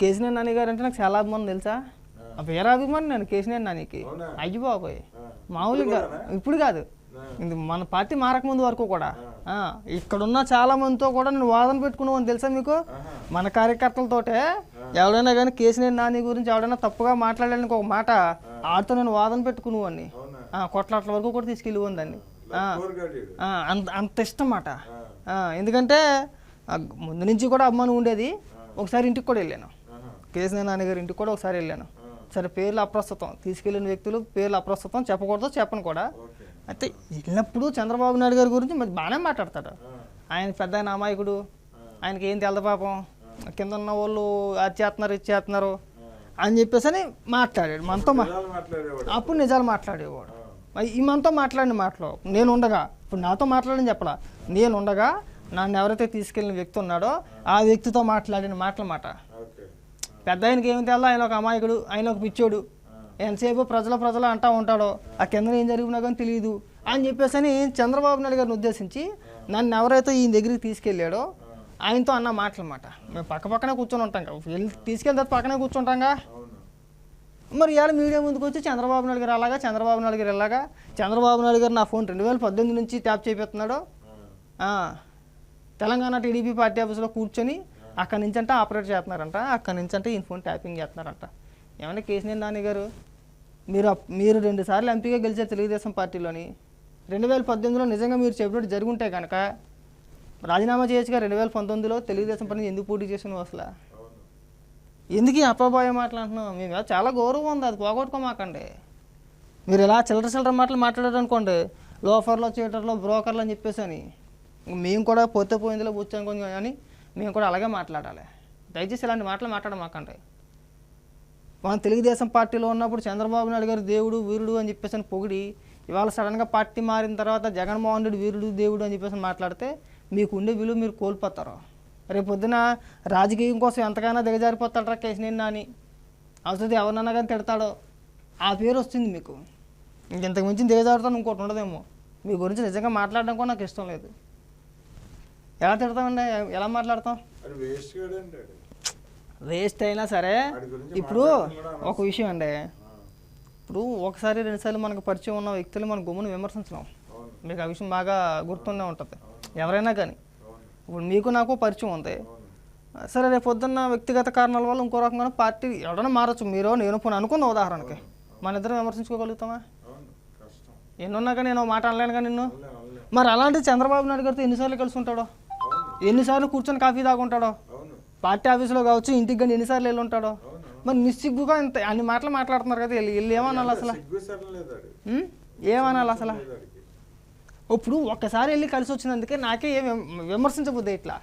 కేసీఆర్ నాని గారు అంటే నాకు చాలా అభిమానం తెలుసా? ఆ. పేరు అభిమానం నేను కేసీఆర్ నానికి? అయ్యి బాబోయ్. మామూలుగా ఇప్పుడు కాదు. మన పార్టీ మారకముందు వరకు కూడా. ఇక్కడున్న చాలా మందితో కూడా నేను వాదన పెట్టుకున్నాను తెలుసా మీకు. మన కార్యకర్తలతోటే ఎవడైనా కానీ కేసీఆర్ నాని గురించి ఎవడైనా తప్పుగా మాట్లాడడానికి ఒక మాట ఆడితో నేను వాదన పెట్టుకునేవాడిని కొట్లాట్ల వరకు కూడా తీసుకెళ్ళిపోను దాన్ని. అంత అంత ఇష్టం మాట. ఎందుకంటే ముందు నుంచి కూడా అభిమానం ఉండేది. ఒకసారి ఇంటికి కూడా వెళ్ళాను. కేసీఆర్ నాన్నగారి ఇంటికి కూడా ఒకసారి వెళ్ళాను. సరే పేర్లు అప్రస్తుతం. తీసుకెళ్ళిన వ్యక్తులు పేర్లు అప్రస్తుతం చెప్పకూడదు చెప్పను కూడా. అయితే వెళ్ళినప్పుడు చంద్రబాబు నాయుడు గారి గురించి మరి బాగానే మాట్లాడతాడు. ఆయన పెద్ద ఆయన అమాయకుడు. ఆయనకి ఏం తెలదు పాపం. కింద ఉన్న వాళ్ళు అది చేస్తున్నారు ఇది చేస్తున్నారు అని చెప్పేసి అని మాట్లాడాడు. మనతో అప్పుడు నిజాలు మాట్లాడేవాడు. ఈ మనతో మాట్లాడిన మాటలు నేను ఉండగా ఇప్పుడు నాతో మాట్లాడని చెప్పలా. నేను ఉండగా నన్ను ఎవరైతే తీసుకెళ్ళిన వ్యక్తి ఉన్నాడో ఆ వ్యక్తితో మాట్లాడిన మాటల మాట ఓకే పెద్ద ఆయనకి ఏమి తెల్లా ఆయన ఒక అమాయకుడు ఆయన ఒక పిచ్చోడు. ఎంతసేపు ప్రజల ప్రజలు అంటా ఉంటాడో ఆ కింద ఏం జరిగినా కానీ తెలియదు అని చెప్పేసి అని చంద్రబాబు నాయుడు గారిని ఉద్దేశించి నన్ను ఎవరైతే ఈయన దగ్గరికి తీసుకెళ్ళాడో ఆయనతో అన్న మాటలన్నమాట మేము పక్క పక్కనే కూర్చొని ఉంటాం కదా వెళ్ళి తీసుకెళ్ళిన తర్వాత పక్కనే కూర్చుంటాంగా మరి ఇవాళ మీడియా ముందుకు వచ్చి చంద్రబాబు నాయుడు గారు అలాగా చంద్రబాబు నాయుడు గారు ఇలాగా చంద్రబాబు నాయుడు గారు నా ఫోన్ రెండు వేల పద్దెనిమిది నుంచి ట్యాప్ చేపిస్తున్నాడు. తెలంగాణ టీడీపీ పార్టీ ఆఫీస్లో కూర్చొని అక్కడి నుంచి అంటే ఆపరేట్ చేస్తున్నారంట అక్కడి నుంచి అంటే ఇన్ఫోన్ ట్యాపింగ్ చేస్తున్నారంట. ఏమన్నా కేసీఆర్ నాని గారు? మీరు అప్- మీరు రెండు సార్లు ఎంపీగా గెలిచారు తెలుగుదేశం పార్టీలోని. రెండు వేల పద్దెనిమిదిలో నిజంగా మీరు చెప్పినట్టు జరుగుంటే కనుక రాజీనామా చేయొచ్చుగా రెండు వేల పంతొమ్మిదిలో తెలుగుదేశం పార్టీ ఎందుకు పోటీ చేసినావు అసలు? ఎందుకు ఈ అప్పబాయ మాటలు అంటున్నాం మేము మీద చాలా గౌరవం ఉంది అది పోగొట్టుకోమాకండి. మీరు ఇలా చిల్లర చిల్లర మాటలు మాట్లాడారు అనుకోండి లోఫర్లో చీటర్లో బ్రోకర్లు అని చెప్పేసి అని మేము కూడా పోతే పోయిందిలో కూర్చొని కొంచెం కానీ మేము కూడా అలాగే మాట్లాడాలి. దయచేసి ఇలాంటి మాటలు మాట్లాడమాకండి. మనం తెలుగుదేశం పార్టీలో ఉన్నప్పుడు చంద్రబాబు నాయుడు గారు దేవుడు వీరుడు అని చెప్పేసి పొగిడి ఇవాళ సడన్గా పార్టీ మారిన తర్వాత జగన్మోహన్ రెడ్డి వీరుడు దేవుడు అని చెప్పేసి మాట్లాడితే మీకు ఉండే విలువ మీరు కోల్పోతారు. రేపు పొద్దున రాజకీయం కోసం ఎంతకైనా దిగజారిపోతాడరా కేసినేని నాని అవసరం ఎవరినన్నా కానీ తిడతాడో. ఆ పేరు వస్తుంది మీకు. ఇంతకు మించి దిగజారుతాను ఇంకోటి ఉండదేమో. మీ గురించి నిజంగా మాట్లాడడం కూడా నాకు ఇష్టం లేదు. ఎలా తిడతామండి? ఎలా మాట్లాడతాం? వేస్ట్ అయినా సరే ఇప్పుడు ఒక విషయం అండి. ఇప్పుడు ఒకసారి రెండుసార్లు మనకు పరిచయం ఉన్న వ్యక్తులు మన గుమ్మను విమర్శించడం మీకు ఆ విషయం బాగా గుర్తుండే ఉంటుంది. ఎవరైనా కానీ. ఇప్పుడు మీకు నాకు పరిచయం ఉంది. సరే రేపు పొద్దున్న వ్యక్తిగత కారణాల వల్ల ఇంకో రకంగా పార్టీ ఎవరైనా మారచ్చు. మీరు నేను పోనీ అనుకున్న ఉదాహరణకి. మన ఇద్దరం విమర్శించుకోగలుగుతామా? ఎన్నున్నాక నేను మాట అనలేను కానీ నిన్ను మరి అలాంటి చంద్రబాబు నాయుడు గారితో ఎన్నిసార్లు కలిసి ఉంటాడో ఎన్నిసార్లు కూర్చొని కాఫీ తాగుంటాడో? పార్టీ ఆఫీస్లో కావచ్చు ఇంటికి కానీ ఎన్నిసార్లు వెళ్ళి ఉంటాడో మరి నిస్సిగ్గుగా ఇంత అన్ని మాటలు మాట్లాడుతున్నారు కదా వీళ్ళు వీళ్ళు ఏమనాలి అసలు? ఏమనాలి అసలు. ఇప్పుడు ఒక్కసారి వెళ్ళి కలిసి వచ్చినందుకే నాకే ఏం విమ- విమర్శించబుద్ది ఇట్లా?